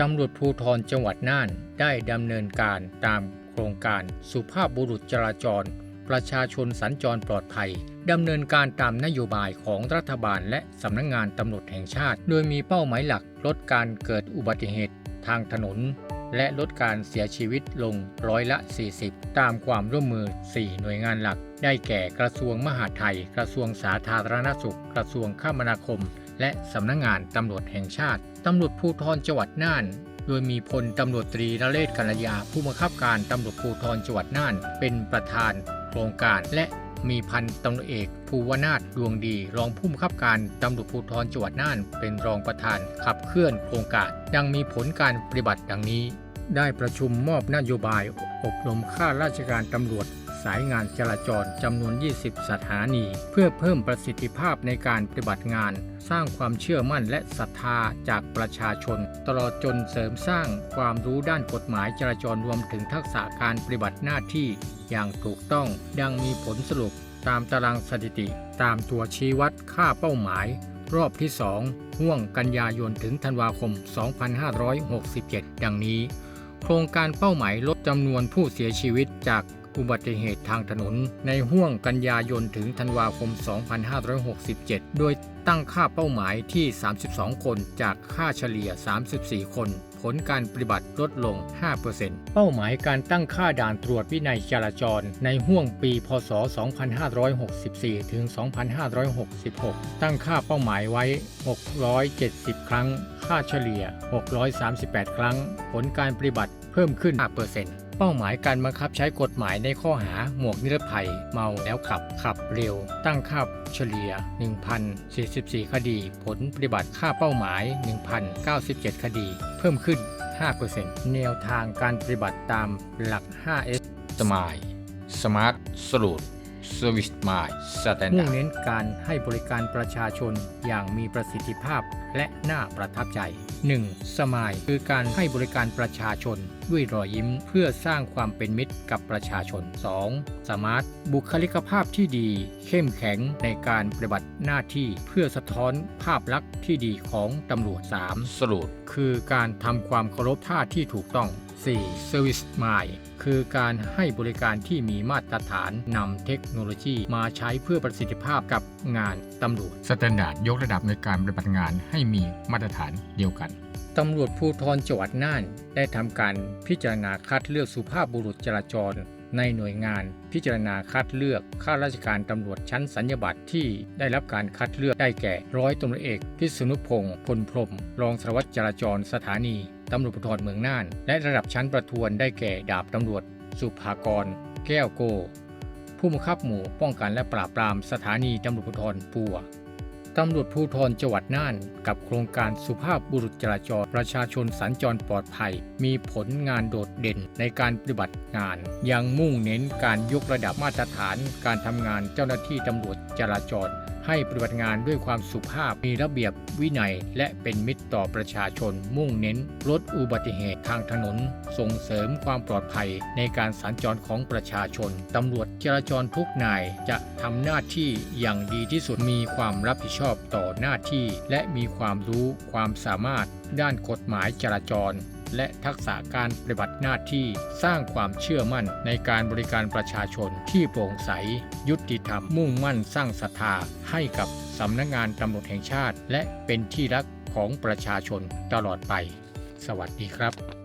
ตำรวจภูธรจังหวัดน่านได้ดำเนินการตามโครงการสุภาพบุรุษจราจร ประชาชนสัญจรปลอดภัยดำเนินการตามนโยบายของรัฐบาลและสำนักงงานตำรวจแห่งชาติ โดยมีเป้าหมายหลักลดการเกิดอุบัติเหตุทางถนน และลดการเสียชีวิตลงร้อยละ 40 ตามความร่วมมือ 4 หน่วยงานหลัก ได้แก่กระทรวงมหาดไทย กระทรวงสาธารณสุข กระทรวงคมนาคม และสำนักงงานตำรวจแห่งชาติ ตำรวจภูธรจังหวัดน่าน โดยมีพลตำรวจตรีนเรศกัลยา ผู้บังคับการตำรวจภูธรจังหวัดน่าน เป็นประธานโครงการและมีพันตำรวจเอกภูวนาถดวงดี รองผู้บังคับการตำรวจภูธรจังหวัดน่าน เป็นรองประธานขับเคลื่อนโครงการยังมีผลการปฏิบัติดังนี้ ได้ประชุมมอบนโยบาย อบรมข้าราชการตำรวจ สายงานจราจรจำนวน 20 สถานี เพื่อเพิ่มประสิทธิภาพในการปฏิบัติงาน สร้างความเชื่อมั่นและศรัทธาจากประชาชน ตลอดจนเสริมสร้างความรู้ด้านกฎหมายจราจรรวมถึงทักษะการปฏิบัติหน้าที่ อย่างถูกต้องดังมีผลสรุปตามตารางสถิติ ตามตัวชี้วัดค่าเป้าหมาย รอบที่ 2 ห่วงกันยายนถึงธันวาคม 2567 ดังนี้ โครงการเป้าหมายลดจำนวนผู้เสียชีวิตจาก อุบัติเหตุทางถนน ในห่วงกันยายนถึงธันวาคม 2567 โดยตั้งค่าเป้าหมายที่ 32 คนจากค่าเฉลี่ย 34 คน ผลการปฏิบัติลดลง 5%เป้าหมายการตั้งค่าด่านตรวจวินัยจราจร ในห่วงปี พศ 2564 ถึง 2566 ตั้งค่าเป้าหมายไว้ 670 ครั้ง ค่าเฉลี่ย 638 ครั้ง ผลการปฏิบัติเพิ่มขึ้น 5% เป้าหมายการบังคับใช้กฎหมายในข้อหาหมวกนิรภัย เมาแล้วขับ ขับเร็ว ตั้งค่าเฉลี่ย 1,044 คดี ผลปฏิบัติค่าเป้าหมาย 1,097 คดี เพิ่มขึ้น 5%แนวทางการปฏิบัติตามหลัก 5S สมาย Smart Salute Service Smile มุ่ง Standard เน้นการให้บริการประชาชนอย่างมีประสิทธิภาพและน่าประทับใจ 1. สมายคือการให้บริการประชาชนด้วยรอยยิ้มเพื่อสร้างความเป็นมิตรกับประชาชน 2. สมาร์ท บุคลิกภาพที่ดี เข้มแข็งในการปฏิบัติหน้าที่เพื่อสะท้อนภาพลักษณ์ที่ดีของตำรวจ 3. Salute คือการทำความเคารพท่าที่ถูกต้อง 4. Service Smile คือการให้บริการที่มีมาตรฐานนำเทคโนโลยีมาใช้เพื่อประสิทธิภาพกับงานตำรวจสแตนดาร์ดยกระดับในการปฏิบัติงานให้มีมาตรฐานเดียวกันตำรวจภูธรจังหวัดน่าน ได้ทำการพิจารณาคัดเลือกสุภาพบุรุษจราจร ในหน่วยงาน พิจารณาคัดเลือกข้าราชการตำรวจชั้นสัญญบัตรที่ได้รับการคัดเลือกได้แก่ ร้อยตำรวจเอกพิษณุพงศ์พลพรหมรองสารวัตรจราจรสถานี ตำรวจภูธรเมืองน่าน และระดับชั้นประทวนได้แก่ดาบตำรวจ สุภากร แก้วโก ผู้บังคับหมู่ป้องกันและปราบปรามสถานีตำรวจภูธรปัวตำรวจภูธรจังหวัดน่าน กับโครงการสุภาพบุรุษจราจรประชาชนสัญจรปลอดภัย มีผลงานโดดเด่นในการปฏิบัติงาน ยังมุ่งเน้นการยกระดับมาตรฐาน การทำงานเจ้าหน้าที่ตำรวจจราจร ให้ปฏิบัติงานด้วยความสุภาพมีระเบียบวินัย และเป็นมิตรต่อประชาชน มุ่งเน้นลดอุบัติเหตุทางถนน ส่งเสริมความปลอดภัยในการสัญจรของประชาชนตำรวจจราจรทุกนายจะทำหน้าที่อย่างดีที่สุดมีความรับผิดชอบต่อหน้าที่ และมีความรู้ความสามารถด้านกฎหมายจราจร และทักษะการปฏิบัติหน้าที่สร้างความเชื่อมั่นในการบริการประชาชนที่โปร่งใส ยุติธรรมมุ่งมั่นสร้างศรัทธาให้กับสำนักงานตำรวจแห่งชาติ และเป็นที่รักของประชาชนตลอดไป สวัสดีครับ